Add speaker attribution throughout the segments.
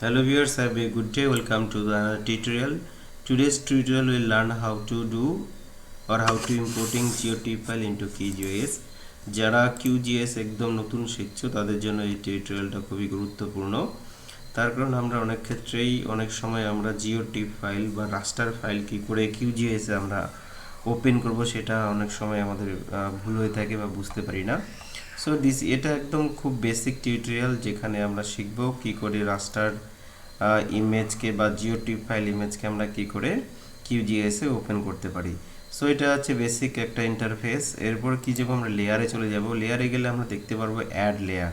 Speaker 1: Hello viewers, have a good day. Welcome to the another tutorial. Today's tutorial will learn how to do or how to importing GeoTip file into QGIS. যারা QGIS একদম নতুন শিখছো তাদের জন্য এই টিউটোরিয়ালটা খুবই গুরুত্বপূর্ণ তার কারণ আমরা অনেক ক্ষেত্রেই অনেক সময় আমরা জিওটিপ ফাইল বা রাস্টার ফাইল কি করে QGIS আমরা ওপেন করব সেটা অনেক সময় আমাদের ভুল হয়ে থাকে বা বুঝতে পারি না সো দিস এটা একদম খুব বেসিক টিউটোরিয়াল যেখানে আমরা শিখব কি করে রাস্টার ইমেজকে বা জিওটিপ ফাইল ইমেজকে আমরা কি করে কিউজিএসে ওপেন করতে পারি। সো এটা হচ্ছে বেসিক একটা ইন্টারফেস এরপর কি যাব আমরা লেয়ারে চলে যাব। লেয়ারে গেলে আমরা দেখতে পারব অ্যাড লেয়ার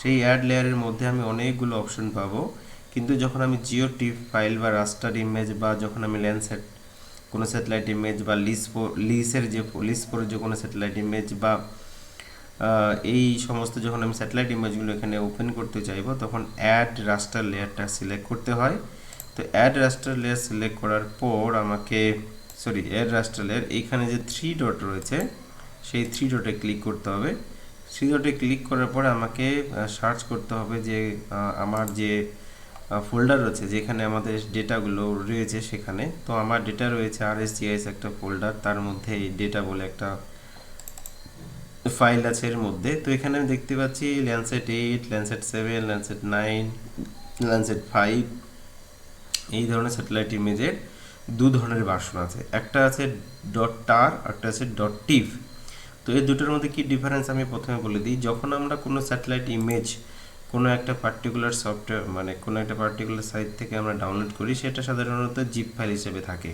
Speaker 1: সেই অ্যাড লেয়ারের মধ্যে আমি অনেকগুলো অপশন পাবো। কিন্তু যখন আমি জিওটিপ ফাইল বা রাস্টার ইমেজ বা যখন আমি ল্যান্ডসেট কোনো স্যাটেলাইট ইমেজ বা লিস লিসের যে লিস পরে যে কোনো স্যাটেলাইট ইমেজ বা এই সমস্ত যখন আমি স্যাটেলাইট ইমেজগুলো এখানে ওপেন করতে চাইব, তখন অ্যাড রাস্টার লেয়ারটা সিলেক্ট করতে হয়। তো অ্যাড রাস্টার লেয়ার সিলেক্ট করার পর আমাকে সরি অ্যাড রাস্টার লেয়ার এইখানে যে থ্রি ডট রয়েছে, সেই থ্রি ডটে ক্লিক করতে হবে। থ্রি ডটে ক্লিক করার পর আমাকে সার্চ করতে হবে যে আমার যে ফোল্ডার রয়েছে, যেখানে আমাদের ডেটাগুলো রয়েছে সেখানে। তো আমার ডেটা রয়েছে আর এস একটা ফোল্ডার তার মধ্যে এই ডেটা বলে একটা ফাইল আছে এর মধ্যে। তো এখানে আমি দেখতে পাচ্ছি Landsat eight Landsat seven Landsat nine Landsat five এই ধরনের স্যাটেলাইট ইমেজের দু ধরনের ভার্সন আছে। একটা আছে ডট টার একটা আছে ডট টিভ তো এই দুটোর মধ্যে কি ডিফারেন্স আমি প্রথমে বলে দিই, যখন আমরা কোনো স্যাটেলাইট ইমেজ কোনো একটা পার্টিকুলার সফটওয়্যার মানে কোনো একটা পার্টিকুলার সাইট থেকে আমরা ডাউনলোড করি, সেটা সাধারণত জিপ ফাইল হিসেবে থাকে।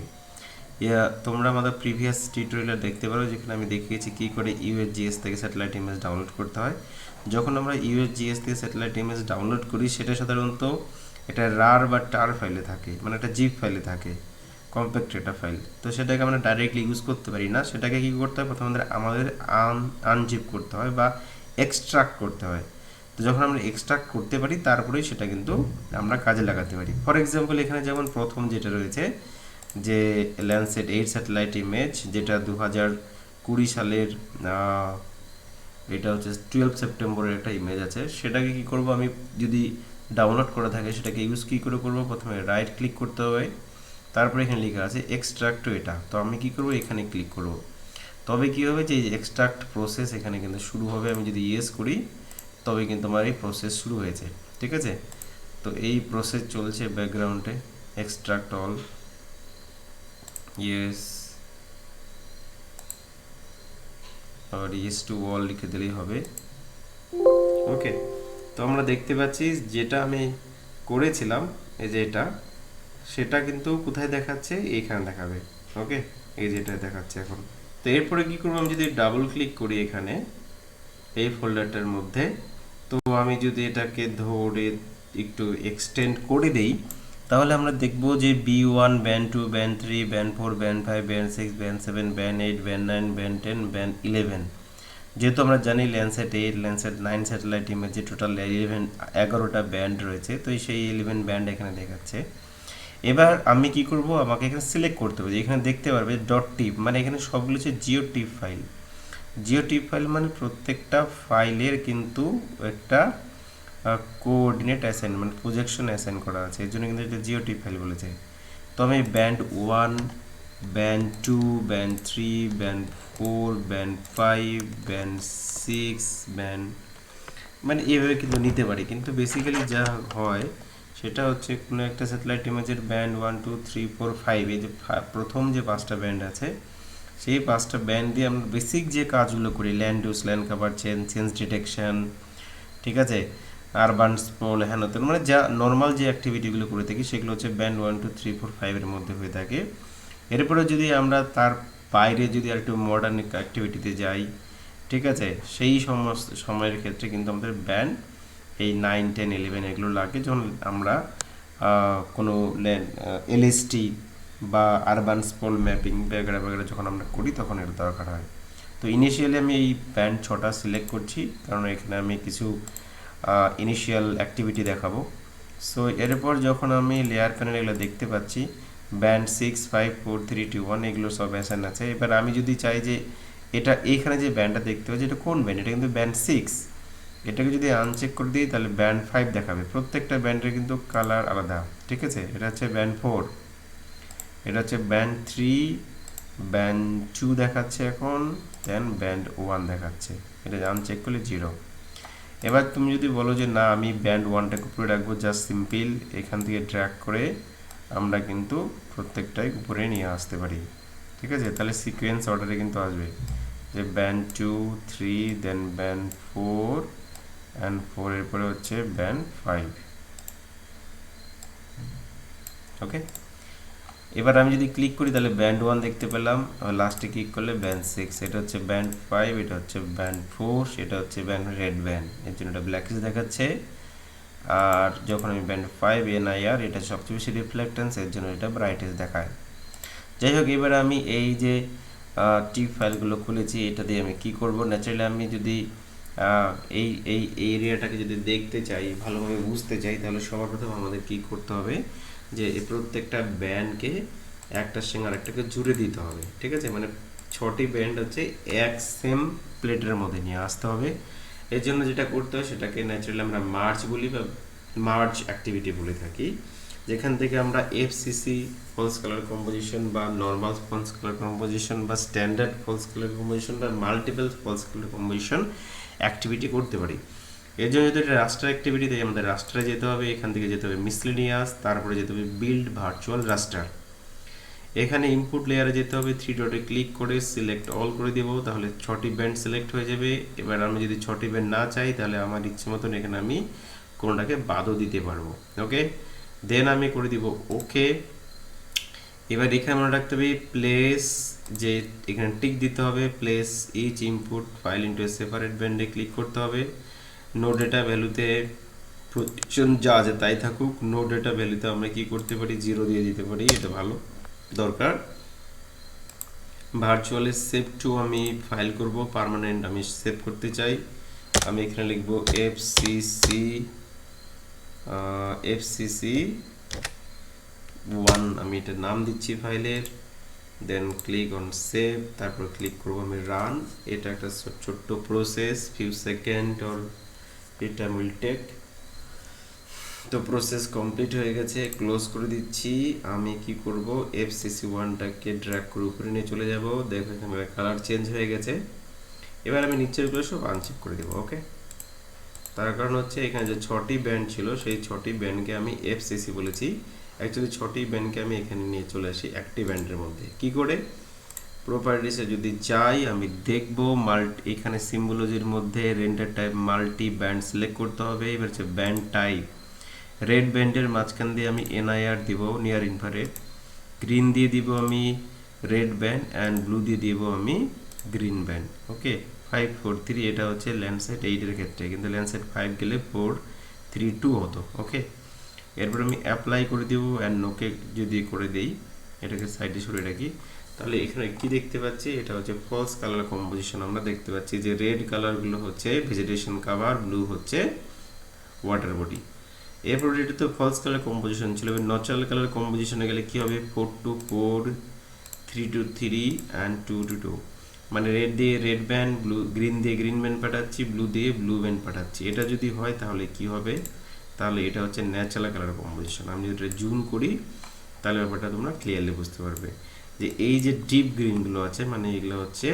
Speaker 1: ইয়া, তোমরা আমাদের প্রিভিয়াস টিউটোরিয়ালে দেখতে পারো যেখানে আমি দেখিয়েছি কী করে ইউএসজিএস থেকে স্যাটেলাইট ইমেজ ডাউনলোড করতে হয়। যখন আমরা ইউএসজিএস থেকে স্যাটেলাইট ইমেজ ডাউনলোড করি, সেটা সাধারণত এটা রার বা টার ফাইলে থাকে মানে একটা জিপ ফাইলে থাকে কম্প্যাক্ট একটা ফাইল তো সেটাকে আমরা ডাইরেক্টলি ইউজ করতে পারি না। সেটাকে কী করতে হয়? প্রথমে আমাদের আমাদের আন আনজিপ করতে হয় বা এক্সট্রাক্ট করতে হয়। তো যখন আমরা এক্সট্রাক্ট করতে পারি, তারপরেই সেটা কিন্তু আমরা কাজে লাগাতে পারি। ফর এক্সাম্পল এখানে যেমন প্রথম যেটা রয়েছে যে ল্যান্ডসেট এইট স্যাটেলাইট ইমেজ যেটা দু হাজার কুড়ি সালের এটা হচ্ছে টুয়েলভ সেপ্টেম্বরের একটা ইমেজ আছে। সেটাকে কি করব আমি যদি ডাউনলোড করা থাকে, সেটাকে ইউজ কী করে করব? প্রথমে রাইট ক্লিক করতে হবে। তারপরে এখানে লেখা আছে এক্সট্রাক্ট এটা। তো আমি কি করব? এখানে ক্লিক করব। তবে কি হবে যে এক্সট্রাক্ট প্রসেস এখানে কিন্তু শুরু হবে। আমি যদি ইয়েস করি, তবে কিন্তু আমার এই প্রসেস শুরু হয়েছে। ঠিক আছে? তো এই প্রসেস চলছে ব্যাকগ্রাউন্ডে এক্সট্রাক্ট অল ইয়েস আবার ইয়েস টু অল লিখে দিলেই হবে। ওকে তো আমরা দেখতে পাচ্ছি যেটা আমি করেছিলাম, এই যে এটা, সেটা কিন্তু কোথায় দেখাচ্ছে? এইখানে দেখাবে। ওকে এই যেটা দেখাচ্ছে এখন। তো এরপরে কি করব? আমি যদি ডাবল ক্লিক করি এখানে, এই ফোল্ডারটার মধ্যে, তো আমি যদি এটাকে ধরে একটু এক্সটেন্ড করে দেই তাহলে আমরা দেখব যে B one band two band three band four band five band six band seven band eight band nine band ten band eleven যেহেতু আমরা জানি Landsat eight Landsat nine satellite ইমেজে total eleven এগারোটা ব্যান্ড রয়েছে, তো সেই ইলেভেন ব্যান্ড এখানে দেখাচ্ছে। এবার আমি কি করব? আমাকে এখানে সিলেক্ট করতে হবে। এখানে দেখতে পারবে ডট টিপ মানে এখানে সবগুলো হচ্ছে geo tiff file geo tiff file মানে প্রত্যেকটা ফাইলের কিন্তু একটা কোঅর্ডিনেট অ্যাসাইন মানে প্রজেকশন অ্যাসাইন করা আছে। এর জন্য কিন্তু এটা জিও টিপ ফাইল বলেছে। তো আমি band one band two band three band four band five band six band মানে এইভাবে কিন্তু নিতে পারি। কিন্তু বেসিক্যালি যা হয়, সেটা হচ্ছে কোনো একটা স্যাটেলাইট ইমেজের band one two three four five এই যে প্রথম যে পাঁচটা ব্যান্ড আছে, সেই পাঁচটা ব্যান্ড দিয়ে আমরা বেসিক যে কাজগুলো করি land use land cover change change detection ঠিক আছে? আরবান স্মল হ্যান ত্যান, মানে যা নর্মাল যে অ্যাক্টিভিটিগুলো করে থাকি সেগুলো হচ্ছে band one two three four ফাইভের মধ্যে হয়ে থাকে। এরপরে যদি আমরা তার বাইরে যদি আর একটু মডার্ন অ্যাক্টিভিটিতে যাই ঠিক আছে? সেই সমস্ত সময়ের ক্ষেত্রে কিন্তু আমাদের ব্যান্ড এই নাইন টেন ইলেভেন এগুলো লাগে। যখন আমরা কোনো এলএসটি বা আরবান স্পল ম্যাপিং বেগেরা বেগেরা যখন আমরা করি তখন এর দরকার হয়। তো ইনিশিয়ালি আমি এই ব্যান্ড ছটা সিলেক্ট করছি। কারণ এখানে আমি কিছু ইনিশিয়াল অ্যাক্টিভিটি দেখাবো। সো এরপর যখন আমি লেয়ার প্যানেল এগুলো দেখতে পাচ্ছি band six five four three two one এগুলো সব অ্যাসাইন আছে। এবার আমি যদি চাই যে এটা এখানে যে ব্যান্ডটা দেখতে পাচ্ছি, এটা কোন ব্যান্ড এটা কিন্তু ব্যান্ড সিক্স এটাকে যদি আনচেক করে দিই, তাহলে ব্যান্ড ফাইভ দেখাবে। প্রত্যেকটা ব্যান্ডের কিন্তু কালার আলাদা, ঠিক আছে? এটা হচ্ছে ব্যান্ড ফোর এটা হচ্ছে ব্যান্ড থ্রি ব্যান্ড টু দেখাচ্ছে এখন দেন ব্যান্ড ওয়ান দেখাচ্ছে। এটা আনচেক করলে জিরো এবার তুমি যদি বলো যে, না, আমি ব্যান্ড ওয়ানটাকে উপরে রাখব জাস্ট সিম্পল এখান থেকে ট্র্যাক করে আমরা কিন্তু প্রত্যেকটাই উপরে নিয়ে আসতে পারি। ঠিক আছে? তাহলে সিকোয়েন্স অর্ডারে কিন্তু আসবে। যে band two three then band four and four এর পরে হচ্ছে ব্যান্ড ফাইভ ওকে এবার আমি যদি ক্লিক করি, তাহলে ব্যান্ড ওয়ান দেখতে পেলাম। লাস্টে ক্লিক করলে ব্যান্ড সিক্স এটা হচ্ছে ব্যান্ড ফাইভ এটা হচ্ছে ব্যান্ড ফোর সেটা হচ্ছে ব্যান্ড রেড ব্যান্ড এর জন্য এটা ব্ল্যাকিস দেখাচ্ছে। আর যখন আমি ব্যান্ড ফাইভ এনআইআর এটা সবচেয়ে বেশি রিফ্লেক্টেন্স এর জন্য এটা ব্রাইটেস দেখায়। যাই হোক, এবার আমি এই যে টিপ ফাইলগুলো খুলেছি, এটা দিয়ে আমি কি করব? ন্যাচারালি আমি যদি এই এই এরিয়াটাকে যদি দেখতে চাই, ভালোভাবে বুঝতে চাই, তাহলে সবার প্রথম আমাদের কি করতে হবে? যে এই প্রত্যেকটা ব্যান্ডকে একটার সঙ্গে আরেকটাকে জুড়ে দিতে হবে, ঠিক আছে? মানে ছটি ব্যান্ড হচ্ছে এক সেম প্লেটের মধ্যে নিয়ে আসতে হবে। এর জন্য যেটা করতে হয় সেটাকে ন্যাচারালি আমরা মার্চ বলি বা মার্চ অ্যাক্টিভিটি বলে থাকি। যেখান থেকে আমরা এফসিসি ফলস কালার কম্পোজিশন বা নর্মাল ফলস কালার কম্পোজিশন বা স্ট্যান্ডার্ড ফলস কালার কম্পোজিশন বা multiple false colour composition activity করতে পারি। এর জন্য যদি রাস্টার অ্যাক্টিভিটি তাই আমাদের রাস্টারে যেতে হবে, এখান থেকে যেতে হবে মিসলিনিয়াস তারপরে যেতে হবে বিল্ড ভার্চুয়াল রাস্টার এখানে ইনপুট লেয়ারে যেতে হবে থ্রি ডটে ক্লিক করে সিলেক্ট অল করে দেবো, তাহলে ছটি ব্যান্ড সিলেক্ট হয়ে যাবে। এবার আমি যদি ছটি ব্যান্ড না চাই, তাহলে আমার ইচ্ছে মতন এখানে আমি কোনোটাকে বাদও দিতে পারব ওকে দেন আমি করে দিব ওকে এবার এখানে মনে রাখতে হবে প্লেস যে এখানে টিক দিতে হবে place each input file into separate ব্যান্ডে ক্লিক করতে হবে। নো ডেটা ভ্যালুতে প্রতিজন যা আছে তাই থাকুক নো ডেটা ভ্যালুতে আমরা কি করতে পারি? জিরো দিয়ে দিতে পারি, এটা ভালো, দরকার। ভার্চুয়ালি সেভ টু আমি ফাইল করব পার্মানেন্ট আমি সেভ করতে চাই। আমি এখানে লিখব F C C F C C one আমি এটা নাম দিচ্ছি ফাইলের দেন ক্লিক অন সেভ তারপর ক্লিক করব আমি রান এটা একটা ছোট্ট প্রসেস ফিউ সেকেন্ড অর এটা উইল টেক তো প্রসেস কমপ্লিট হয়ে গেছে ক্লোজ করে দিচ্ছি। আমি কি করব? এফসিসি ওয়ানটাকে ড্র্যাগ করে উপরে নিয়ে চলে যাব। দেখো এখানে কালার চেঞ্জ হয়ে গেছে। এবার আমি নিচেরগুলো সব আনচেক করে দেবো ওকে তার কারণ হচ্ছে এখানে যে ছটি ব্যান্ড ছিল, সেই ছটি ব্যান্ডকে আমি এফসিসি বলেছি। অ্যাকচুয়ালি ছটি ব্যান্ডকে আমি এখানে নিয়ে চলে আসি, একটি ব্যান্ডের মধ্যে। কি করে? প্রপার্টিসে যদি যাই, আমি দেখব মাল্টি এখানে সিম্বলজির মধ্যে render type multi band select করতে হবে। এবার হচ্ছে ব্যান্ড টাইপ রেড ব্যান্ডের মাঝখান দিয়ে আমি এনআইআর দিব নিয়ার ইনফারেড গ্রিন দিয়ে দিব আমি রেড ব্যান্ড অ্যান্ড ব্লু দিয়ে দিব আমি green band okay five four three এটা হচ্ছে ল্যান্ডসেট এইটের ক্ষেত্রে। কিন্তু ল্যান্ডসেট ফাইভ গেলে ফোর থ্রি টু হতো ওকে এরপর আমি অ্যাপ্লাই করে দেব অ্যান্ড নোকে যদি করে দেই, এটাকে সাইডে সরে রাখি। তাহলে এখানে কি দেখতে পাচ্ছি? এটা হচ্ছে ফলস কালার কম্পোজিশন আমরা দেখতে পাচ্ছি যে রেড কালারগুলো হচ্ছে ভেজিটেশন কাভার ব্লু হচ্ছে ওয়াটার বডি এরপর এটা তো ফলস কালার কম্পোজিশন ছিল। এবার ন্যাচারাল কালার কম্পোজিশনে গেলে কি হবে? Four to four three to three and two to two মানে রেড দিয়ে রেড ব্যান্ড ব্লু গ্রিন দিয়ে গ্রিন ব্যান্ড পাঠাচ্ছি ব্লু দিয়ে ব্লু ব্যান্ড পাঠাচ্ছি। এটা যদি হয় তাহলে কি হবে? তাহলে এটা হচ্ছে ন্যাচারাল কালার কম্পোজিশন আমি যদি এটা জুম করি, তাহলে ব্যাপারটা তোমরা ক্লিয়ারলি বুঝতে পারবে। যে এই যে ডিপ গ্রিনগুলো আছে মানে এগুলো হচ্ছে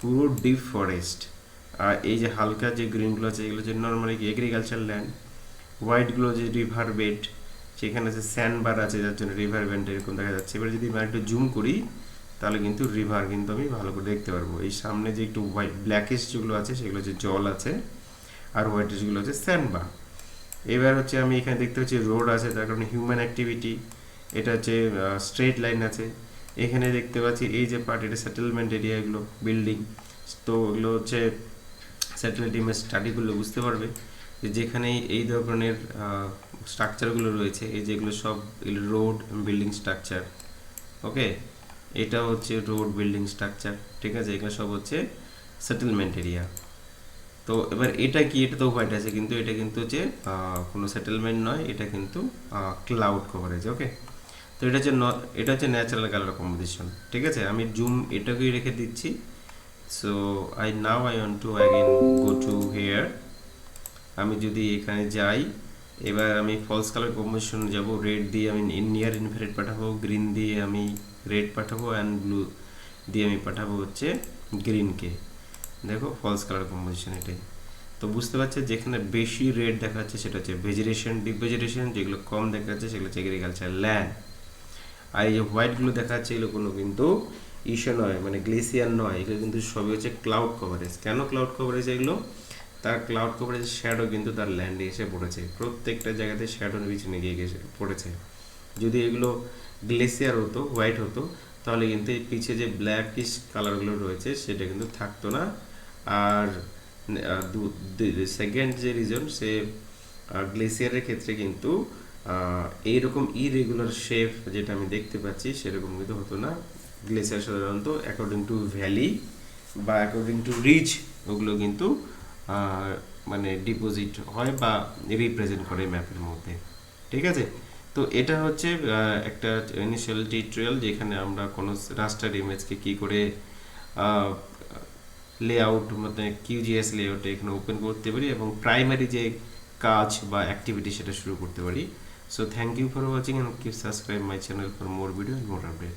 Speaker 1: পুরো ডিপ ফরেস্ট আর এই যে হালকা যে গ্রিনগুলো আছে, এগুলো হচ্ছে নর্মালি এগ্রিকালচার ল্যান্ড হোয়াইটগুলো যে রিভার বেড সেখানে আছে স্যান্ড বার আছে, যার জন্য রিভার বেড এরকম দেখা যাচ্ছে। এবার যদি আমি একটু জুম করি, তাহলে কিন্তু রিভার কিন্তু আমি ভালো করে দেখতে পারব। এই সামনে যে একটু হোয়াইট ব্ল্যাকিশ যেগুলো আছে, সেগুলো হচ্ছে জল আছে, আর হোয়াইটিশগুলো হচ্ছে স্যান্ড বার এবার হচ্ছে আমি এখানে দেখতে পাচ্ছি রোড আছে, তার কারণে হিউম্যান অ্যাক্টিভিটি এটা হচ্ছে স্ট্রেট লাইন আছে। এখানে দেখতে পাচ্ছি এই যে পার্ট এটা সেটেলমেন্ট এরিয়া এগুলো বিল্ডিং তো এগুলো হচ্ছে স্যাটেলাইট ইমেজ স্টাডিগুলো বুঝতে পারবে যে যেখানে এই ধরনের স্ট্রাকচারগুলো রয়েছে, এই যেগুলো সব রোড বিল্ডিং স্ট্রাকচার ওকে এটা হচ্ছে রোড বিল্ডিং স্ট্রাকচার ঠিক আছে? এগুলো সব হচ্ছে সেটেলমেন্ট এরিয়া তো এবার এটা কি? এটা তো হোয়াইট আছে, কিন্তু এটা কিন্তু হচ্ছে কোনো সেটেলমেন্ট নয়, এটা কিন্তু ক্লাউড কভারেজ ওকে তো এটা হচ্ছে এটা হচ্ছে ন্যাচারাল কালার কম্পোজিশন ঠিক আছে? আমি জুম এটাকেই রেখে দিচ্ছি। So I now I want to again go to here আমি যদি এখানে যাই, এবার আমি ফলস কালার কম্বিনেশন যাব। রেড দিয়ে আমি নিয়ার ইনফ্রারেড পাঠাবো গ্রিন দিয়ে আমি রেড পাঠাবো অ্যান্ড ব্লু দিয়ে আমি পাঠাবো হচ্ছে গ্রিনকে দেখো ফলস কালার কম্বিনেশন এটাই। তো বুঝতে পারছে, যেখানে বেশি রেড দেখা যাচ্ছে সেটা হচ্ছে ভেজিটেশন ডিপ ভেজিটেশন যেগুলো কম দেখা যাচ্ছে সেগুলো হচ্ছে এগ্রিকালচার ল্যান্ড আর এই যে হোয়াইটগুলো দেখা যাচ্ছে এগুলো কোনো কিন্তু ইস্যু নয় মানে গ্লেসিয়ার নয়, এগুলো কিন্তু সবই হচ্ছে ক্লাউড কভারেজ কেন ক্লাউড কভারেজ এগুলো? তার ক্লাউড কভারেজ শ্যাডো কিন্তু তার ল্যান্ডে এসে পড়েছে। প্রত্যেকটা জায়গাতে শ্যাডোর পিছনে গিয়ে গেছে, পড়েছে। যদি এগুলো গ্লেসিয়ার হতো হোয়াইট হতো, তাহলে কিন্তু এই পিছে যে ব্ল্যাক ব্ল্যাকিশ কালারগুলো রয়েছে, সেটা কিন্তু থাকতো না। আর সেকেন্ড যে রিজন সে গ্লেসিয়ারের ক্ষেত্রে কিন্তু এইরকম ইরেগুলার শেপ যেটা আমি দেখতে পাচ্ছি, সেরকম কিন্তু হতো না। গ্লেসিয়ার সাধারণত অ্যাকর্ডিং টু ভ্যালি বা অ্যাকর্ডিং টু রিচ ওগুলো কিন্তু মানে ডিপোজিট হয় বা রিপ্রেজেন্ট করে ম্যাপের মধ্যে। ঠিক আছে? তো এটা হচ্ছে একটা ইনিশিয়াল টিউটোরিয়াল যেখানে আমরা কোনো রাস্টার ইমেজকে কি করে লেআউট মানে কিউজিএস লেআউটে এখানে ওপেন করতে পারি এবং প্রাইমারি যে কাজ বা অ্যাক্টিভিটি সেটা শুরু করতে পারি। So thank you for watching and keep subscribe my channel for more video and more update